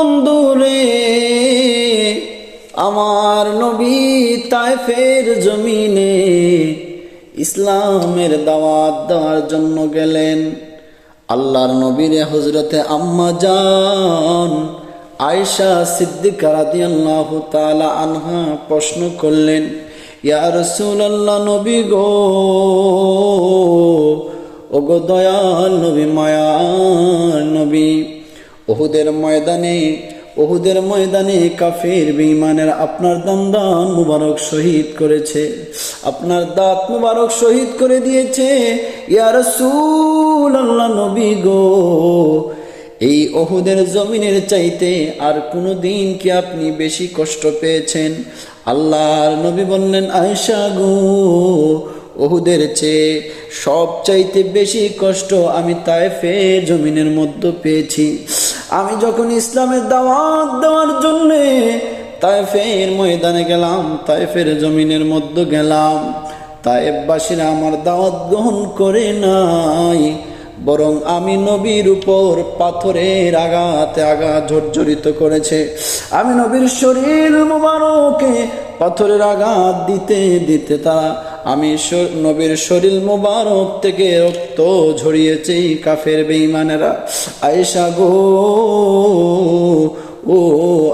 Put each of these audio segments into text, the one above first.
বন্ধুরে, আমার নবী তাইফের জমিনে ইসলামের দাওয়াত দেওয়ার জন্য গেলেন। আল্লাহর নবীর হজরতে আম্মা যান আয়সা সিদ্দিকা রাদিয়াল্লাহু তাআলা আনহা প্রশ্ন করলেন, ইয়া রাসূলুল্লাহ নবী গো, ওগো দয়াল নবী মায়ার নবী। ওহুদের ময়দানে ওহুদের ময়দানে কাফের বেঈমানের আপনার দান্দান মুবারক শহীদ করেছে। আপনার দাঁত মুবারক শহীদ করে দিয়েছে। ইয়ার আল্লাহ নবী গো, এই অহুদের জমিনের চাইতে আর কোনো দিন কি আপনি বেশি কষ্ট পেয়েছেন? আল্লাহর নবী বললেন আয়সা গো, ওহুদের চেয়ে সব চাইতে বেশি কষ্ট আমি তাইফে জমিনের মধ্যে পেয়েছি। আমি যখন ইসলামের দাওয়াত দেওয়ার জন্যে তাইফের ময়দানে গেলাম তাইফের জমিনের মধ্যে গেলাম তাইফবাসীরা আমার দাওয়াত গ্রহণ করে নাই, বরং আমি নবীর উপর পাথরের আঘাতে আঘাত জর্জরিত করেছে। আমি নবীর শরীর মুবারকে পাথরের আঘাত দিতে দিতে তারা আমি নবীর শরীর মুবারক থেকে রক্ত ঝরিয়েছে কাফের বেঈমানেরা। আয়েশা গো, ও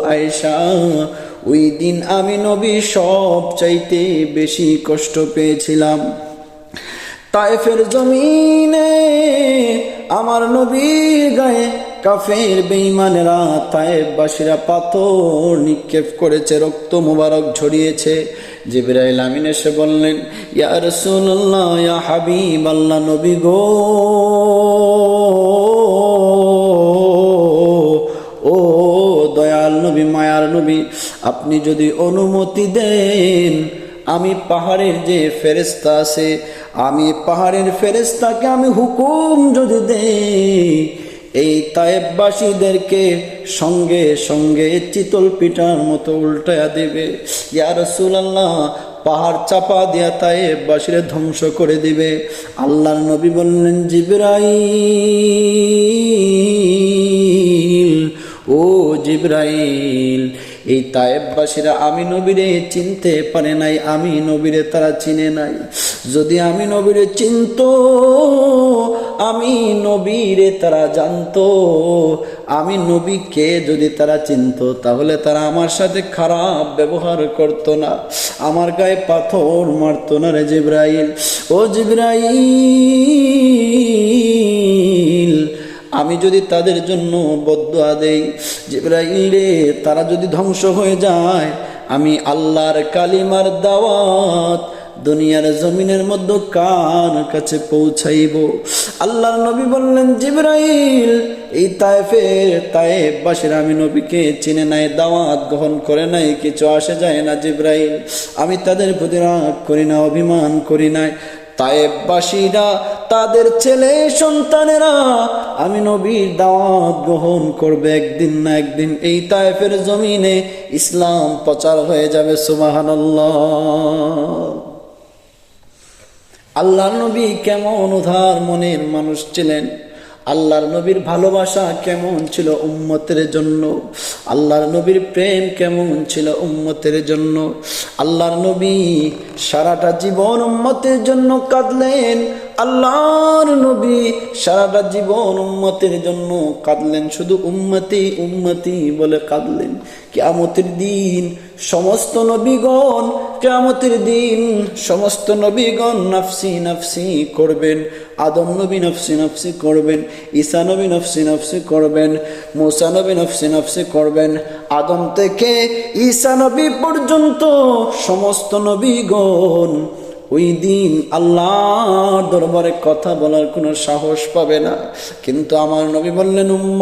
আয়েশা, ওই দিন আমি নবী সব চাইতে বেশি কষ্ট পেয়েছিলাম। তাইফের জমিনে আমার নবীর গায়ে কাফের বেঈমানেরা তাইফবাসীরা পাথর নিক্ষেপ করেছে, রক্ত মোবারক ঝরিয়েছে। জিবরাইল আমিন এসে বললেন, ইয়া রাসূলুল্লাহ, ইয়া হাবিব আল্লাহ নবী গো, ও দয়াল নবী, মায়ার নবী, আপনি যদি অনুমতি দেন, আমি পাহাড়ের যে ফেরেস্তা আছে, আমি পাহাড়ের ফেরেস্তাকে আমি হুকুম যদি দেই এই তায়েববাসীদেরকে সঙ্গে সঙ্গে চিতল পিঠার মতো উল্টায়া দেবে। ইয়া সুলাল্লাহ পাহাড় চাপা দিয়া তায়েববাসীরা ধ্বংস করে দিবে। আল্লাহর নবী বললেন, জিবরাইল, ও জিব্রাইল এই তায়েববাসীরা আমি নবীরে চিনতে পারে নাই, আমি নবীরে তারা চিনে নাই। যদি আমি নবীরে চিনত, আমি নবীরে তারা জানতো। আমি নবীকে যদি তারা চিনত, তাহলে তারা আমার সাথে খারাপ ব্যবহার করতো না। আমার গায়ে পাথর মারতো না রে জিব্রাইল। ও জিব্রাইল আমি যদি তাদের জন্য বদুয়া দেই, জিব্রাইলে তারা যদি ধ্বংস হয়ে যায়, আমি আল্লাহর কালিমার দাওয়াত দুনিয়ার জমিনের মধ্যে কার কাছে পৌঁছাইব? আল্লাহর নবী বললেন, জিব্রাইল, এই তায়েফের তায়েফবাসীর আমি নবীকে চিনে নাই, দাওয়াত গ্রহণ করে নাই, কিছু আসে যায় না, জিব্রাইল। আমি তাদের প্রতি রাগ করি না, অভিমান করি নাই তায়েববাসীরা তাদের ছেলে, সন্তানেরা, আমি নবীর দাওয়াত গ্রহণ করবে একদিন না একদিন। এই তায়েফের জমিনে ইসলাম প্রচার হয়ে যাবে, সুবহানাল্লাহ। আল্লাহর নবী কেমন উধার মনের মানুষ ছিলেন? আল্লাহর নবীর ভালোবাসা কেমন ছিল উম্মতের জন্য? আল্লাহর নবীর প্রেম কেমন ছিল উম্মতের জন্য? আল্লাহর নবী সারাটা জীবন উম্মতের জন্য কাঁদলেন। আল্লাহর নবী সারাটা জীবন উম্মতের জন্য কাঁদলেন, শুধু উম্মতি উম্মতি বলে কাঁদলেন। কেয়ামতের দিন সমস্ত নবীগণ, কেয়ামতের দিন সমস্ত নবীগণ নাফসি নাফসি করবেন, আদম নবী নফসি নফসি করবেন, ঈসা নবী নফসি নফসি করবেন, মুসা নবী নফসি নফসি করবেন। আদম থেকে ঈসা নবী পর্যন্ত সমস্ত নবীগণ ওই দিন আল্লাহর দরবারে কথা বলার কোনো সাহস পাবে না। কিন্তু আমার নবী বললেন উম্ম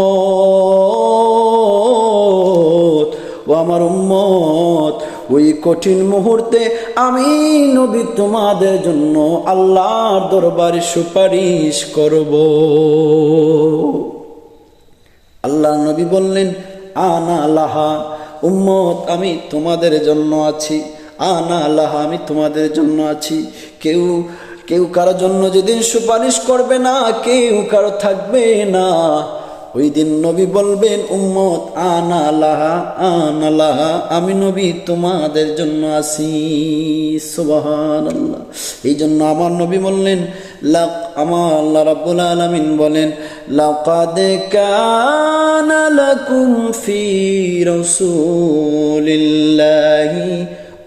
ও আমার উম্মত, ওই কঠিন মুহূর্তে আমি নবী তোমাদের জন্য আল্লাহর দরবারে সুপারিশ করব। আল্লাহ নবী বললেন, আনা লাহা, উম্মত, আমি তোমাদের জন্য আছি। আনা লাহা আমি তোমাদের জন্য আছি। কেউ কেউ কারও জন্য যেদিন সুপারিশ করবে না, কেউ কারও থাকবে না। ওই দিন নবী বলবেন, উম্মত আনা লাহা আনা লাহা আমি নবী তোমাদের জন্য আসি সুবাহান আল্লাহ এই জন্য আমার নবী বললেন, লাক, আমার আল্লাহ রাব্বুল আলামিন বলেন, লাকাদ কানা লাকুম ফি রাসূলিল্লাহি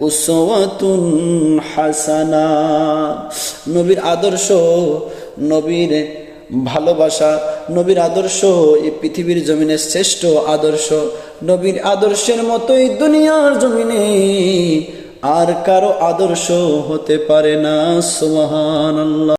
উসওয়াতুন হাসানা। নবীর আদর্শ, নবীর ভালোবাসা, নবীর আদর্শ, এই পৃথিবীর জমিনের শ্রেষ্ঠ আদর্শ। নবীর আদর্শের মতোই দুনিয়ার জমিনে আর কারও আদর্শ হতে পারে না, সুবহানাল্লাহ।